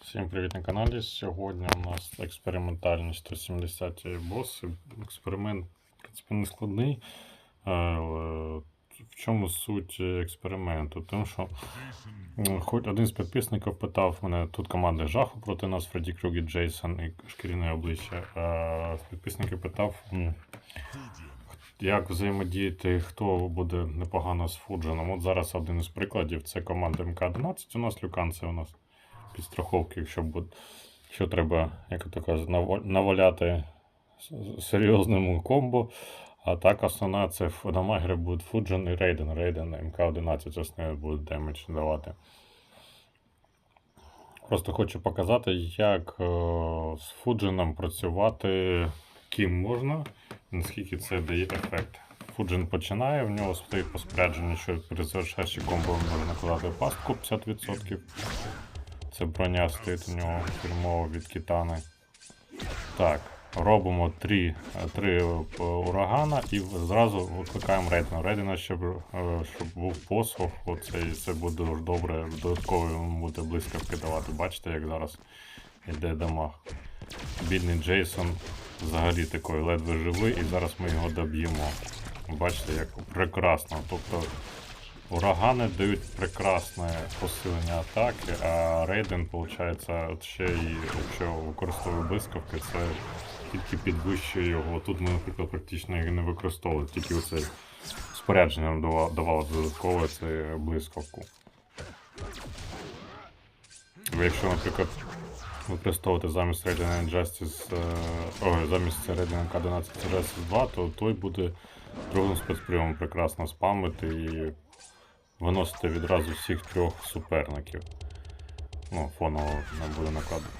Всім привіт на каналі. Сьогодні у нас експериментальні 170 боси. Експеримент, в принципі, не складний. Е, В чому суть експерименту? Тим, що хоч один з підписників питав мене, тут команда жаху проти нас, Фредді Крюгер, Джейсон і шкіряне обличчя. А підписник питав, як взаємодіяти, хто буде непогано з Фудженом. От зараз один із прикладів це команда МК-11. У нас Люкан, у нас підстраховки, якщо що треба, як то кажуть, наваляти серйозному комбо. А так основна це в дамагери будуть Фуджен і Рейден. Рейден МК-11 основне буде демедж давати. Просто хочу показати, як е, з Фудженом працювати ким можна, наскільки це дає ефект. Фуджен починає, в нього стоїть по спорядженню, що при завершаючи комбо може накладати пастку 50%. Це броня стоїть у нього фірмова від Китани. Так, робимо три, три е, урагана і зразу викликаємо Рейдена. Рейдена, щоб, е, щоб був посох, оце, це буде добре, додатково йому буде блискавки давати. Бачите, як зараз йде дамаг. Бідний Джейсон взагалі такий ледве живий, і зараз ми його доб'ємо. Бачите, як прекрасно. Тобто Урагани дають прекрасне посилення атаки, а рейден, виходить, от ще і якщо використовує блискавки, це тільки підвищує його. Тут ми, наприклад, практично їх не використовували, тільки оце спорядження давало додаткове це блискавку. Якщо, наприклад, використовувати замість Raiden Justice, е, ой, замість Raiden K11 Justice 2, то той буде другим спецприйомом прекрасно спамити і виносити відразу всіх трьох суперників. Ну, фоново не буде накладено.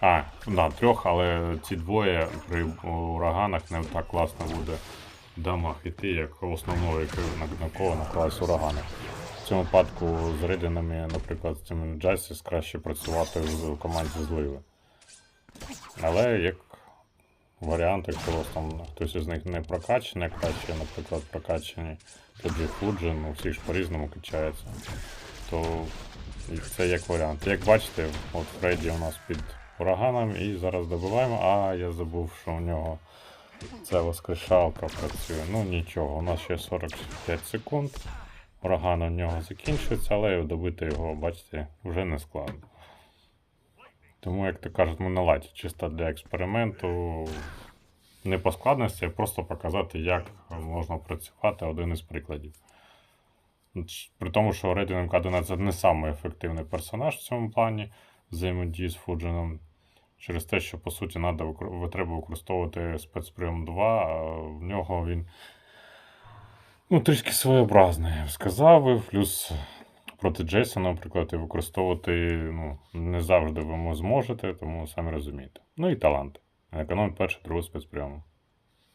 А, да, трьох, але ці двоє при ураганах не так класно буде дамаг іти, як основного, який на, кого наклалась урагани. В цьому випадку з рейденами, наприклад, з цими Justice краще працювати в команді зливи. Але як варіант, якщо у вас там хтось із них не прокачаний, краще, наприклад, прокачані тоді Фуджин, у всіх ж по-різному качається, то це як варіант. Як бачите, от Фредді у нас під ураганом і зараз добиваємо, а я забув, що у нього ця воскрешалка працює. Ну нічого, у нас ще 45 секунд. Ураган у нього закінчується, але добити його, бачите, вже не складно. Тому, як то кажуть, ми на латі чисто для експерименту. Не по складності, а просто показати, як можна працювати один із прикладів. При тому, що MK11 це не самий ефективний персонаж в цьому плані взаємодії з Фуджином. Через те, що по суті треба використовувати спецприйом 2, а в нього він ну, трішки своєобразний, я б сказав. І плюс проти JSON, наприклад, і використовувати ну, не завжди ви мо- зможете, тому самі розумієте. Ну і талант. Економить перше, друге спецприйом.